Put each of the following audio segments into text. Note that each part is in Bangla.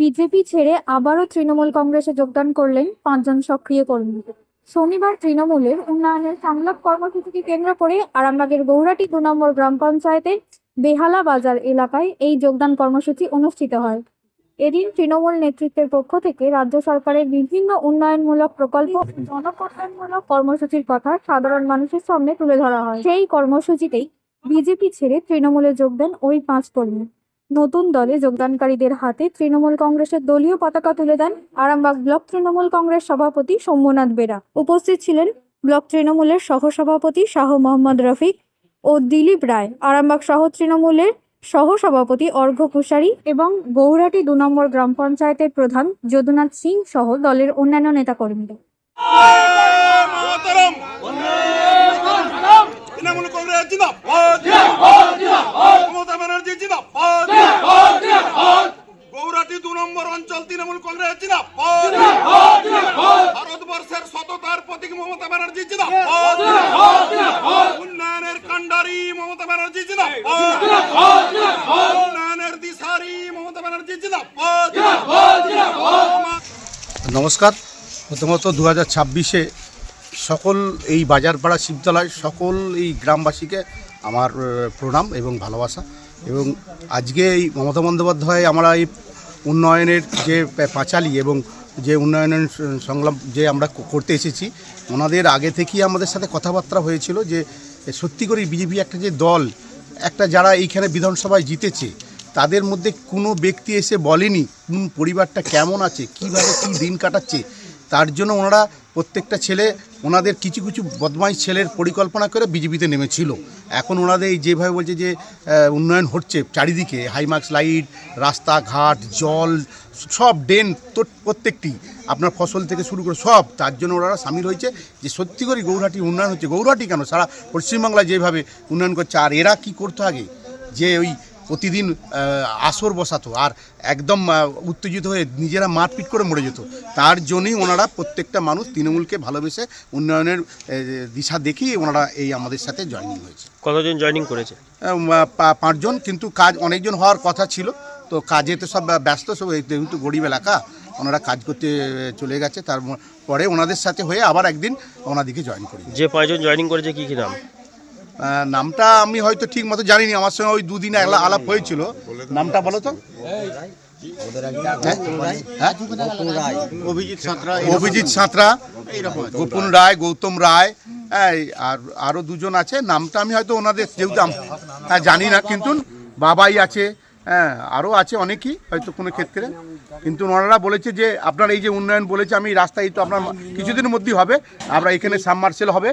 বিজেপি ছেড়ে আবারও তৃণমূল কংগ্রেসে যোগদান করলেন পাঁচজন সক্রিয় কর্মী। শনিবার তৃণমূলের উন্নয়নের সংলাপ কর্মসূচিকে কেন্দ্র করে আরামবাগের গৌরাটি দু নম্বর গ্রাম পঞ্চায়েতের বেহালা বাজার এলাকায় এই যোগদান কর্মসূচি অনুষ্ঠিত হয়। এদিন তৃণমূল নেতৃত্বের পক্ষ থেকে রাজ্য সরকারের বিভিন্ন উন্নয়নমূলক প্রকল্প জনকল্যাণমূলক কর্মসূচির কথা সাধারণ মানুষের সামনে তুলে ধরা হয়। সেই কর্মসূচিতেই বিজেপি ছেড়ে তৃণমূলে যোগ দেন ওই পাঁচ কর্মী। নতুন দলে যোগদানকারীদের হাতে তৃণমূল কংগ্রেসের দলীয় পতাকা তুলে দেন আরামবাগ ব্লক তৃণমূল কংগ্রেস সভাপতি সৌম্যনাথ বেরা। উপস্থিত ছিলেন ব্লক তৃণমূলের সহসভাপতি শাহ মোহাম্মদ রফিক ও দিলীপ রায়। আরামবাগ সহ তৃণমূলের সহসভাপতি অর্ঘ্য কুশারি এবং গৌরাটি দু নম্বর গ্রাম পঞ্চায়েতের প্রধান যদুনাথ সিং সহ দলের অন্যান্য নেতাকর্মীরা। তৃণমূল কংগ্রেস জিন্দাবাদ। মমতা ব্যানার্জি জিন্দাবাদ। গৌরাটি দু নম্বর অঞ্চল তৃণমূল কংগ্রেস জিন্দাবাদ। ভারতবর্ষের সততার প্রতীক মমতা ব্যানার্জি জিন্দাবাদ। উন্নয়নের কান্ডারি মমতা ব্যানার্জি জিন্দাবাদ। উন্নয়নের দিশারি মমতা ব্যানার্জি জিন্দাবাদ। নমস্কার, প্রথমত দু হাজার ছাব্বিশে সকল এই বাজারপাড়া শিবতলায় সকল এই গ্রামবাসীকে আমার প্রণাম এবং ভালোবাসা। এবং আজকে এই মমতা বন্দ্যোপাধ্যায় আমরা এই উন্নয়নের যে পাঁচালী এবং যে উন্নয়নের সংলাপ যে আমরা করতে এসেছি, ওনাদের আগে থেকেই আমাদের সাথে কথাবার্তা হয়েছিল যে সত্যি করে বিজেপি একটা যে দল, একটা যারা এইখানে বিধানসভায় জিতেছে, তাদের মধ্যে কোনো ব্যক্তি এসে বলেনি কোন পরিবারটা কেমন আছে, কীভাবে কী দিন কাটাচ্ছে, তার জন্য ওনারা প্রত্যেকটা ছেলে ওনাদের কিছু কিছু বদমাইশ ছেলের পরিকল্পনা করে বিজেপিতে নেমেছিল। এখন ওনাদের এই যেভাবে বলছে যে উন্নয়ন হচ্ছে চারিদিকে হাইমার্কস লাইট রাস্তাঘাট, জল, সব ড্রেন তো প্রত্যেকটি, আপনার ফসল থেকে শুরু করে সব, তার জন্য ওনারা সামিল হয়েছে। যে সত্যি করে গৌরহাটি উন্নয়ন হচ্ছে, গৌরহাটি কেন? সারা পশ্চিমবাংলায় যেভাবে উন্নয়ন করছে, আর এরা কি করতো আগে? যে ওই প্রতিদিন আসর বসাতো আর একদম উত্তেজিত হয়ে নিজেরা মারপিট করে মরে যেত। তার জন্যই ওনারা প্রত্যেকটা মানুষ তৃণমূলকে ভালোবেসে উন্নয়নের দিশা দেখেই ওনারা এই আমাদের সাথে জয়েনিং হয়েছে। কতজন জয়েনিং করেছে? পাঁচজন কিন্তু কাজ অনেকজন হওয়ার কথা ছিল। তো কাজে তো সব ব্যস্ত সব যেহেতু গরিব এলাকা ওনারা কাজ করতে চলে গেছে। তার পরে ওনাদের সাথে হয়ে আবার একদিন ওনাদিকে জয়েন করি। যে পাঁচজন জয়েনিং করেছে কী কী নাম? নামটা আমি হয়তো ঠিক মতো জানিনি আমার সঙ্গে ওই দুদিন আলাপ হয়েছিল। নামটা বলো তো। হ্যাঁ? অভিজিৎ সাঁতরা গোপন রায় গৌতম রায় হ্যাঁ, আর আরও দুজন আছে। নামটা আমি হয়তো ওনাদের যেহেতু হ্যাঁ জানি না কিন্তু বাবাই আছে হ্যাঁ আরও আছে অনেকই হয়তো কোনো ক্ষেত্রে। কিন্তু ওনারা বলেছে যে আপনার এই যে উন্নয়ন বলেছে আমি রাস্তায় তো আপনার কিছুদিনের মধ্যেই হবে আমরা এখানে সাবমার্সেল হবে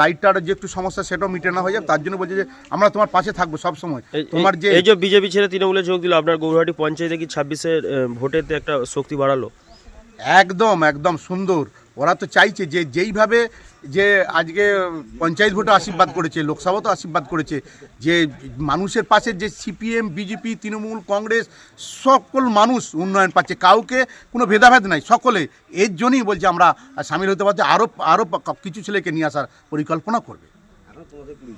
লাইটটার যে একটু সমস্যা সেটাও মিটে না হয়ে যাবে তার জন্য বলছে যে আমরা তোমার পাশে থাকব সব সময়। তোমার যে এই যে বিজেপি ছেড়ে তৃণমূলে যোগ দিল আপনার গৌহাটি পঞ্চায়েতে কি ছাব্বিশের ভোটেতে একটা শক্তি বাড়ালো? একদম একদম সুন্দর। ওরা তো চাইছে যে যেইভাবে যে আজকে পঞ্চায়েত ভোটে আশীর্বাদ করেছে লোকসভাতেও আশীর্বাদ করেছে যে মানুষের পাশে যে সিপিএম বিজেপি তৃণমূল কংগ্রেস সকল মানুষ উন্নয়ন পাচ্ছে কাউকে কোনো ভেদাভেদ নাই সকলে। এর জন্যই বলছে আমরা সামিল হতে পারছি আরও আরও কিছু ছেলেকে নিয়ে আসার পরিকল্পনা করবে।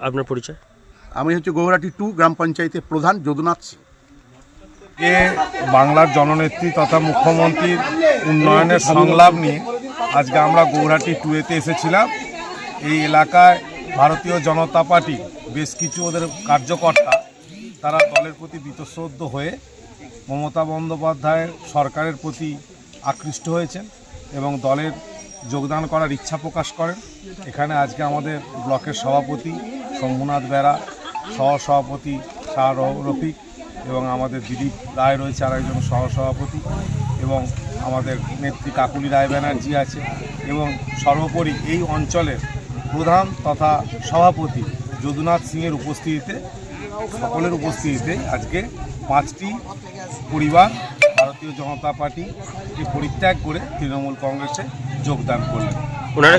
আপনার পরিচয়? আমি হচ্ছে গৌহাটি টু গ্রাম পঞ্চায়েতের প্রধান যদুনাথ সিং। বাংলার জননেত্রী তথা মুখ্যমন্ত্রীর উন্নয়নের সংলাপ নিয়ে আজকে আমরা গৌহাটি টুয়েতে এসেছিলাম। এই এলাকায় ভারতীয় জনতা পার্টি, বেশ কিছু ওদের কার্যকর্তা, তারা দলের প্রতি বীতশ্রদ্ধ হয়ে মমতা বন্দ্যোপাধ্যায়ের সরকারের প্রতি আকৃষ্ট হয়েছেন এবং দলের যোগদান করার ইচ্ছা প্রকাশ করেন। এখানে আজকে আমাদের ব্লকের সভাপতি শম্ভুনাথ বেরা, সহসভাপতি শাহ রফিক এবং আমাদের দিলীপ রায় রয়েছে আর একজন সহসভাপতি এবং আমাদের নেত্রী কাকুলি রায় ব্যানার্জি আছে এবং সর্বোপরি এই অঞ্চলের প্রধান তথা সভাপতি যদুনাথ সিংয়ের উপস্থিতিতে সকলের উপস্থিতিতে আজকে পাঁচটি পরিবার ভারতীয় জনতা পার্টিকে পরিত্যাগ করে তৃণমূল কংগ্রেসে যোগদান করলেন। ওনারা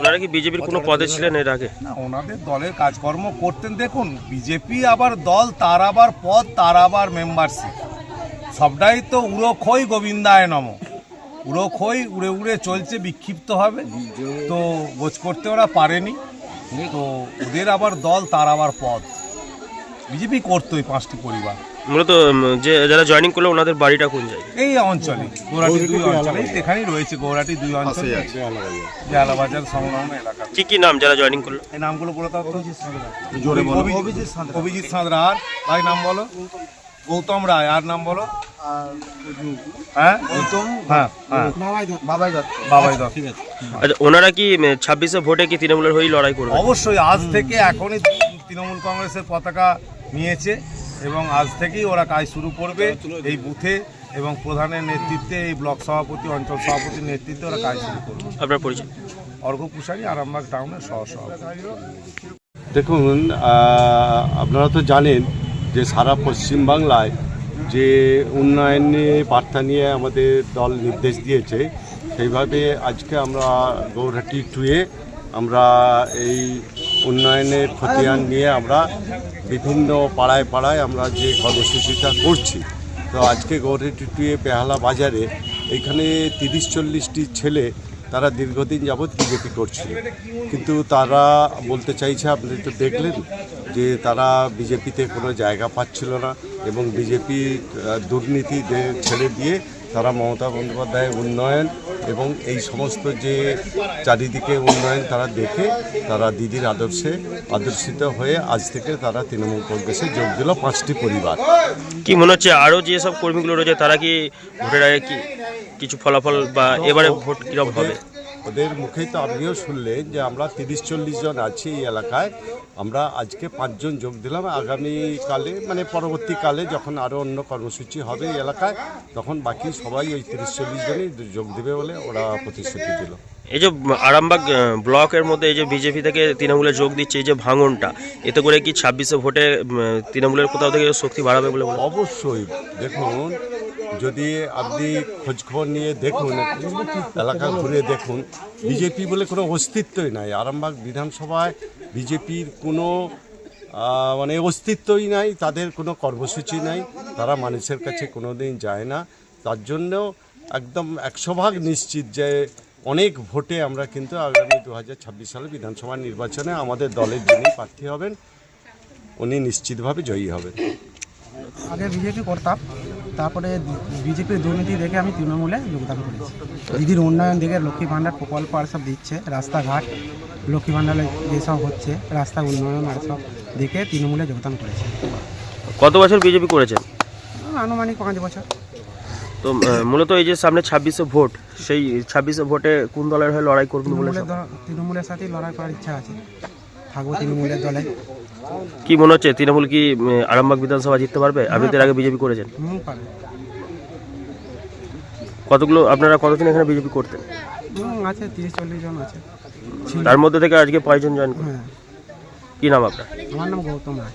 ওনারা কি বিজেপির কোনো পদে ছিলেন এর আগে? না ওনাদের দলের কাজকর্ম করতেন। দেখুন বিজেপি আবার দল তার আবার পদ তার আবার মেম্বারশিপ সবটাই তো উড়ো খই গোবিন্দায় নম। উড়ো খই উড়ে উড়ে চলছে বিক্ষিপ্ত হবে তো বোঝ করতে ওরা পারেনি। তো ওদের আবার দল তার আবার পদ। বিজেপি করতো এই পাঁচটি পরিবার। মূলত যে যারা জয়েনিং করল ওনাদের বাড়িটা কোন জায়গায়? এই অঞ্চলে গৌরাটি দুই অঞ্চলে। এখানেই রয়েছে গৌরাটি দুই অঞ্চলে। বেহালা বাজার সংলগ্ন এলাকা। কি কি নাম যারা জয়েনিং করল? এই নামগুলো বলে তো। জোরে বলো। অভিজিৎ সাঁতরা। আর ভাই নাম বলো। গৌতম রায় আর নাম বলো? হ্যাঁ? গৌতম? হ্যাঁ হ্যাঁ। বাবাই দত্ত। বাবাই দত্ত। আচ্ছা ওনারা কি ছাব্বিশে ভোটে কি তৃণমূলের হয়েই লড়াই করবে অবশ্যই আজ থেকে এখনই তৃণমূল কংগ্রেসের পতাকা নিয়েছে এবং আজ থেকেই ওরা কাজ শুরু করবে এই বুথে এবং প্রধানের নেতৃত্বে এই ব্লক সভাপতি অঞ্চল সভাপতির নেতৃত্বে ওরা কাজ শুরু করবে। আপনার পরিচয়? অর্ঘ পুষারি আরামবাগ টাউনের সহ সভাপতি দেখুন আপনারা তো জানেন যে সারা পশ্চিমবাংলায় যে উন্নয়নে বার্তা নিয়ে আমাদের দল নির্দেশ দিয়েছে, সেইভাবে আজকে আমরা গৌরহাটি টুয়ে আমরা এই উন্নয়নের খতিয়ান নিয়ে আমরা বিভিন্ন পাড়ায় পাড়ায় আমরা যে কর্মসূচিটা করছি। তো আজকে গৌরহাটি টুয়ে বেহালা বাজারে এখানে তিরিশ চল্লিশটি ছেলে তারা দীর্ঘদিন যাবৎ বিজেপি করছিল। কিন্তু তারা বলতে চাইছে আপনি তো দেখলেন? যে তারা বিজেপিতে কোনো জায়গা পাচ্ছিল না এবং বিজেপি দুর্নীতি ছেড়ে দিয়ে তারা মমতা বন্দ্যোপাধ্যায়ের উন্নয়ন এবং এই সমস্ত যে চারিদিকে উন্নয়ন তারা দেখে তারা দিদির আদর্শে আদর্শিত হয়ে আজ থেকে তারা তৃণমূল কংগ্রেসে যোগ দিল পাঁচটি পরিবার। কি মনে হচ্ছে আরও যেসব কর্মীগুলো রয়েছে তারা কি ভোটের আগে কি কিছু ফলাফল বা এবারে ভোট কীরকম হবে? ওদের মুখেই তো আপনিও শুনলেন যে আমরা তিরিশ চল্লিশ জন আছি এই এলাকায়। আমরা আজকে পাঁচজন যোগ দিলাম। আগামীকালে মানে পরবর্তীকালে যখন আরও অন্য কর্মসূচি হবে এই এলাকায় তখন বাকি সবাই ওই তিরিশ চল্লিশ জনই যোগ দেবে বলে ওরা প্রতিশ্রুতি দিল। এই যে আরামবাগ ব্লকের মধ্যে এই যে বিজেপি থেকে তৃণমূলে যোগ দিচ্ছে এই যে ভাঙনটা এতে করে কি ছাব্বিশে ভোটে তৃণমূলের কোথাও থেকে শক্তি বাড়াবে বলে অবশ্যই। দেখুন যদি আপনি খোঁজখবর নিয়ে দেখুন, এলাকা ঘুরে দেখুন, বিজেপি বলে কোনো অস্তিত্বই নাই। আরামবাগ বিধানসভায় বিজেপির কোনো মানে অস্তিত্বই নাই, তাদের কোনো কর্মসূচি নাই, তারা মানুষের কাছে কোনো দিন যায় না। তার জন্য একদম একশো ভাগ নিশ্চিত যে অনেক ভোটে আমরা কিন্তু আগামী দু হাজার ছাব্বিশ সালে বিধানসভা নির্বাচনে আমাদের দলের যিনি প্রার্থী হবেন, উনি নিশ্চিতভাবে জয়ী হবেন। আগে বিজেপি করতাম তারপরে বিজেপির দুর্নীতি দেখে আমি তৃণমূলে যোগদান করেছি। দিদির উন্নয়ন দেখে লক্ষ্মী ভাণ্ডার প্রকল্প আর সব দিচ্ছে রাস্তাঘাট লক্ষ্মী ভাণ্ডারে যেসব হচ্ছে রাস্তা উন্নয়ন আর সব দেখে তৃণমূলে যোগদান করেছি। কত বছর বিজেপি করেছেন আনুমানিক পাঁচ বছর। তো মূলত এই যে সামনে ছাব্বিশে ভোট সেই ছাব্বিশে ভোটে কোন দলের হয়ে লড়াই করবেন বলে তৃণমূলের দল- তৃণমূলের সাথেই লড়াই করার ইচ্ছা আছে। থাকব তৃণমূলের দলে। কি মনে হচ্ছে? তৃণমূল কি আরামবাগ বিধানসভা জিততে পারবে? আপনি তো এর আগে বিজেপি করেছেন? পারবে। কতগুলো আপনারা কতদিন এখানে বিজেপি করতেন? আছে তিরিশ চল্লিশ জন আছে। তার মধ্যে থেকে আজকে পাঁচজন জয়েন হ্যাঁ। কি নাম আপনার? আমার নাম গৌতম রায়।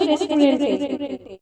রেস্টুরেন্টে